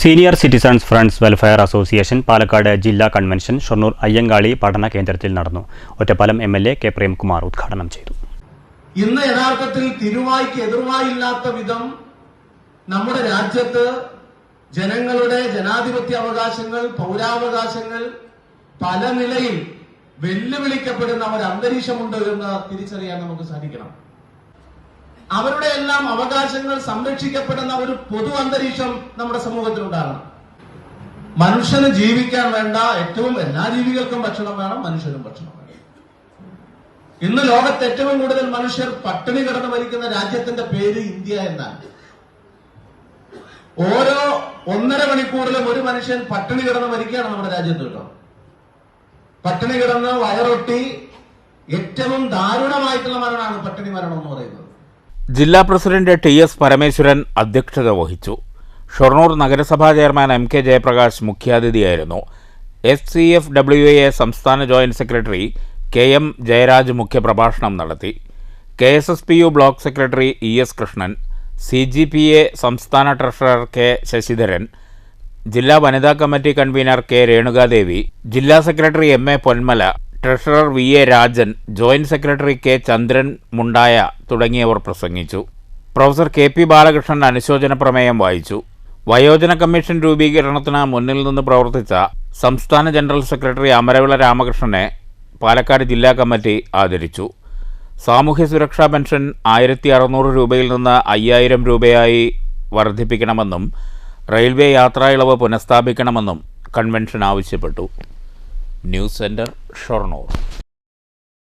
Senior citizens friends welfare association Palakkad ജില്ലാ convention Shoranur Ayyankali പഠന കേന്ദ്രത്തിൽ നടന്നു. Ottapalam M L A K Premkumar ഉദ്ഘാടനം ചെയ്തു. ഇന്ന് യഥാർത്ഥത്തിൽ തിരുവായ്ക്ക് എതിർവായില്ലാത്ത വിധം നമ്മുടെ രാജ്യത്ത് ജനങ്ങളുടെ ജനാധിപത്യ അവകാശങ്ങൾ പൗരാവകാശങ്ങൾ പല നിലയിൽ വെല്ലുവിളിക്കപ്പെടുന്ന ഒരു അന്തരീക്ഷമുണ്ട് എന്ന് തിരിച്ചറിയാൻ നമുക്ക് സാധിക്കണം. അവരുടെ എല്ലാം അവകാശങ്ങൾ സംരക്ഷിക്കപ്പെടുന്ന ഒരു പൊതു അന്തരീക്ഷം നമ്മുടെ സമൂഹത്തിൽ ഉണ്ടാകണം മനുഷ്യന് ജീവിക്കാൻ വേണ്ട ഏറ്റവും എല്ലാ ജീവികൾക്കും ഭക്ഷണം വേണം മനുഷ്യനും ഭക്ഷണം വേണം. ഇന്ന് ലോകത്ത് ഏറ്റവും കൂടുതൽ മനുഷ്യർ പട്ടിണി കിടന്ന് മരിക്കുന്ന രാജ്യത്തിന്റെ പേര് ഇന്ത്യ എന്നാണ്. ഓരോ ഒന്നര മണിക്കൂറിലും ഒരു മനുഷ്യൻ പട്ടിണി കിടന്ന് മരിക്കുകയാണ് നമ്മുടെ രാജ്യത്ത് കേട്ടോ. പട്ടിണി കിടന്ന് വയറൊട്ടി ഏറ്റവും ദാരുണമായിട്ടുള്ള മരണമാണ് പട്ടിണി മരണം എന്ന് പറയുന്നത്. ജില്ലാ പ്രസിഡന്റ് ടി എസ് പരമേശ്വരൻ അധ്യക്ഷത വഹിച്ചു. ഷൊർണൂർ നഗരസഭാ chairman M K Jayaprakash മുഖ്യാതിഥിയായിരുന്നു. S C F W A സംസ്ഥാന joint secretary K M Jayaraj മുഖ്യപ്രഭാഷണം നടത്തി. K S S P U block secretary E S Krishnan C G P A സംസ്ഥാന ട്രഷറർ കെ ശശിധരൻ ജില്ലാ വനിതാ committee convener K Renukadevi ജില്ലാ secretary M A Ponmala treasurer V A Rajan joint secretary K Chandran Mundaya തുടങ്ങിയവർ പ്രസംഗിച്ചു. Professor K P Balakrishnan അനുശോചന പ്രമേയം വായിച്ചു. വയോജന കമ്മീഷൻ രൂപീകരണത്തിന് മുന്നിൽ നിന്ന് പ്രവർത്തിച്ച സംസ്ഥാന ജനറൽ സെക്രട്ടറി അമരവിള രാമകൃഷ്ണനെ പാലക്കാട് ജില്ലാ കമ്മിറ്റി ആദരിച്ചു. സാമൂഹ്യ സുരക്ഷാ പെൻഷൻ ആയിരത്തി അറുന്നൂറ് രൂപയിൽ നിന്ന് അയ്യായിരം രൂപയായി വർദ്ധിപ്പിക്കണമെന്നും റെയിൽവേ യാത്രാ ഇളവ് പുനഃസ്ഥാപിക്കണമെന്നും കൺവെൻഷൻ ആവശ്യപ്പെട്ടു. News centre Shoranur